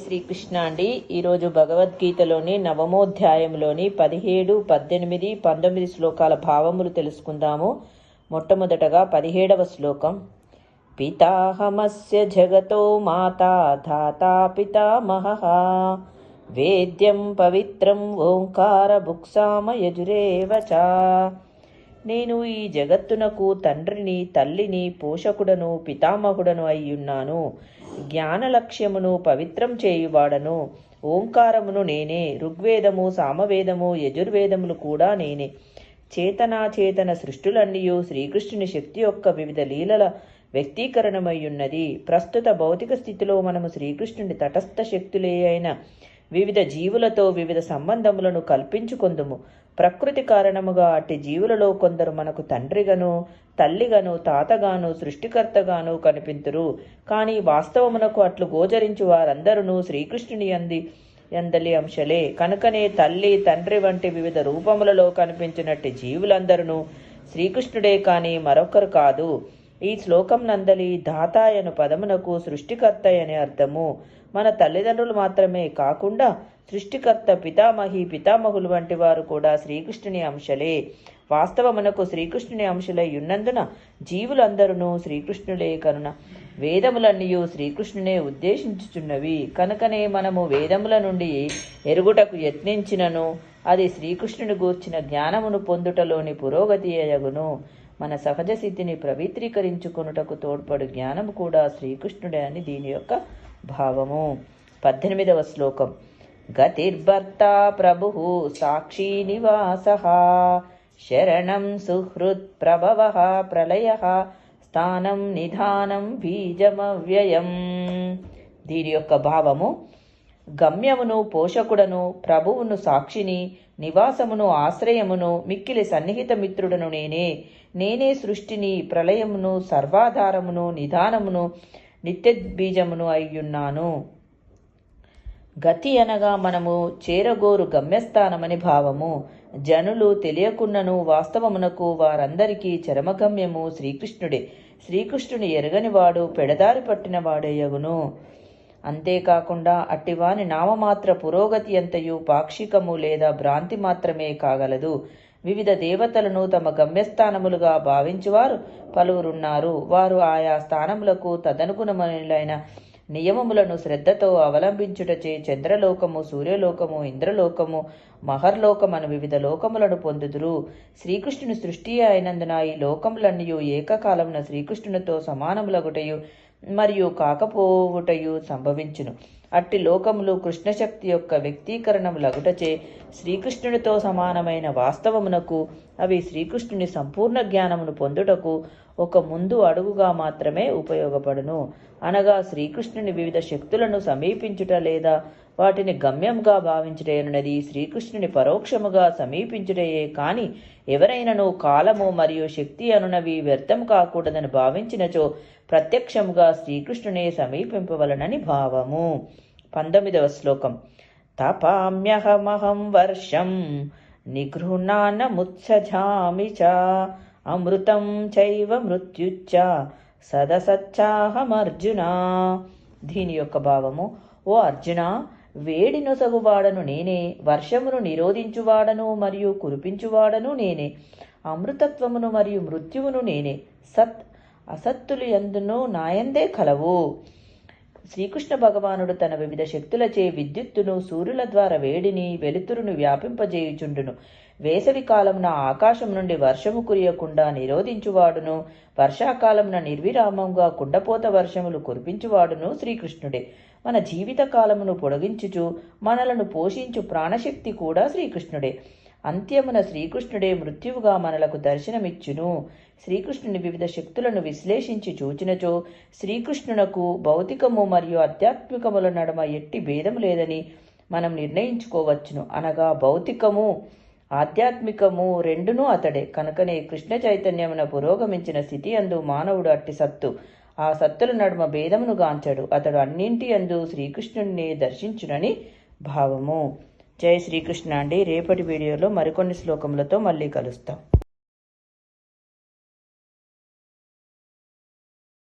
శ్రీకృష్ణ అండి. ఈరోజు భగవద్గీతలోని నవమోధ్యాయంలోని పదిహేడు పద్దెనిమిది పంతొమ్మిది శ్లోకాల భావములు తెలుసుకుందాము. మొట్టమొదటగా పదిహేడవ శ్లోకం. పితాహమస్య జగతో మాతా ధాతా పితామహ. వేద్యం పవిత్రం ఓంకార భుక్సామ యజురేవచ నేను ఈ జగత్తునకు తండ్రిని తల్లిని పోషకుడను పితామహుడను అయ్యున్నాను. జ్ఞాన లక్ష్యమును పవిత్రం చేయువాడను. ఓంకారమును నేనే. ఋగ్వేదము సామవేదము యజుర్వేదములు కూడా నేనే. చేతనాచేతన సృష్టులన్నీయు శ్రీకృష్ణుని శక్తి యొక్క వివిధ లీలల వ్యక్తీకరణమయ్యున్నది. ప్రస్తుత భౌతిక స్థితిలో మనము శ్రీకృష్ణుని తటస్థ శక్తులే అయిన వివిధ జీవులతో వివిధ సంబంధములను కల్పించుకొందుము. ప్రకృతి కారణముగా అట్టి జీవులలో కొందరు మనకు తండ్రిగాను తల్లిగాను తాతగాను సృష్టికర్తగాను కనిపింతురు. కానీ వాస్తవమునకు అట్లు గోచరించు వారందరూ శ్రీకృష్ణుని అంది ఎందలి అంశలే. కనుకనే తల్లి తండ్రి వంటి వివిధ రూపములలో కనిపించినట్టి జీవులందరూ శ్రీకృష్ణుడే కానీ మరొకరు కాదు. ఈ శ్లోకం నందలి దాతాయను పదమునకు సృష్టికర్త అనే అర్థము. మన తల్లిదండ్రులు మాత్రమే కాకుండా సృష్టికర్త పితామహి పితామహులు వంటి వారు కూడా శ్రీకృష్ణుని అంశలే. వాస్తవమునకు శ్రీకృష్ణుని అంశలై ఉన్నందున జీవులందరూ శ్రీకృష్ణులే కనున. వేదములన్నీ శ్రీకృష్ణునే ఉద్దేశించుచున్నవి. కనుకనే మనము వేదముల నుండి ఎరుగుటకు యత్నించినను. అది శ్రీకృష్ణుని గూర్చిన జ్ఞానమును పొందుటలోని పురోగతి అయగును మన సహజ స్థితిని పవిత్రీకరించుకొనుటకు తోడ్పడు జ్ఞానము కూడా శ్రీకృష్ణుడే అని దీని యొక్క భావము. పద్దెనిమిదవ శ్లోకం. గతిర్భర్త ప్రభు సాక్షి నివాస శరణం సుహృత్ ప్రభవ ప్రళయ స్థానం నిధానం బీజమవ్యయం. దీని యొక్క భావము గమ్యమును పోషకుడను ప్రభువును సాక్షిని నివాసమును ఆశ్రయమును మిక్కిలి సన్నిహిత మిత్రుడను నేనే. నేనే సృష్టిని ప్రళయమును సర్వాధారమును నిధానమును నిత్యబీజమును అయ్యున్నాను. గతి అనగా మనము చేరగోరు గమ్యస్థానమని భావము. జనులు తెలియకున్నను వాస్తవమునకు వారందరికీ చరమగమ్యము శ్రీకృష్ణుడే. శ్రీకృష్ణుని ఎరగనివాడు పెడదారి పట్టినవాడయ్యగును అంతేకాకుండా అట్టివాని నామమాత్ర పురోగతి అంతయు పాక్షికము లేదా భ్రాంతి మాత్రమే కాగలదు. వివిధ దేవతలను తమ గమ్యస్థానములుగా భావించువారు పలువురున్నారు. వారు ఆయా స్థానములకు తదనుగుణములైన నియమములను శ్రద్ధతో అవలంబించుటచే చంద్రలోకము సూర్యలోకము ఇంద్రలోకము మహర్లోకమను వివిధ లోకములను పొందుదురు. శ్రీకృష్ణుని సృష్టి అయినందున ఈ లోకములన్నీ ఏకకాలమున శ్రీకృష్ణునితో సమానములగుటయు మరియు కాకపోవుటయు సంభవించును. అట్టి లోకములు కృష్ణశక్తి యొక్క వ్యక్తీకరణములగుటచే శ్రీకృష్ణునితో సమానమైన వాస్తవమునకు అవి శ్రీకృష్ణుని సంపూర్ణ జ్ఞానమును పొందుటకు ఒక ముందు అడుగుగా మాత్రమే ఉపయోగపడును. అనగా శ్రీకృష్ణుని వివిధ శక్తులను సమీపించుట లేదా వాటిని గమ్యంగా భావించుటేనున్నది శ్రీకృష్ణుని పరోక్షముగా సమీపించుటయే కాని ఎవరైనను కాలము మరియు శక్తి అనునవి వ్యర్థం కాకూడదని భావించినచో ప్రత్యక్షముగా శ్రీకృష్ణునే సమీపింపవలనని భావము. పంతొమ్మిదవ శ్లోకం. తపామ్యహమహం వర్షం నిగృహ్ణానముత్సజామి చ అమృతం చైవ మృత్యుచ్చ సదసచ్చాహమర్జున. దీని యొక్క భావము ఓ అర్జున వేడి నొసగువాడను నేనే వర్షమును నిరోధించువాడను మరియు కురిపించువాడను నేనే అమృతత్వమును మరియు మృత్యువును నేనే సత్ అసత్తులు ఎందునో నాయందే కలవు. శ్రీకృష్ణ భగవానుడు తన వివిధ శక్తులచే విద్యుత్తును సూర్యుల ద్వారా వేడిని వెలుతురును వ్యాపింపజేయుచుండును. వేసవి కాలమున ఆకాశం నుండి వర్షము కురియకుండా నిరోధించువాడును. వర్షాకాలమున నిర్విరామంగా కుండపోత వర్షములు కురిపించువాడును శ్రీకృష్ణుడే. మన జీవిత కాలమును పొడిగించుచు మనలను పోషించు ప్రాణశక్తి కూడా శ్రీకృష్ణుడే. అంత్యమున శ్రీకృష్ణుడే మృత్యువుగా మనలకు దర్శనమిచ్చును. శ్రీకృష్ణుని వివిధ శక్తులను విశ్లేషించి చూచినచో శ్రీకృష్ణునకు భౌతికము మరియు ఆధ్యాత్మికముల నడుమ ఎట్టి భేదము లేదని మనం నిర్ణయించుకోవచ్చును. అనగా భౌతికము ఆధ్యాత్మికము రెండునూ అతడే. కనుకనే కృష్ణ చైతన్యమున పురోగమించిన స్థితి అందు మానవుడు అట్టి సత్తు. ఆ సత్తుల నడుమ భేదమును గాంచడు. అతడు అన్నింటి అందు శ్రీకృష్ణుడిని దర్శించునని భావము. జై శ్రీకృష్ణ అండి. రేపటి వీడియోలో మరికొన్ని శ్లోకములతో మళ్ళీ కలుస్తాం.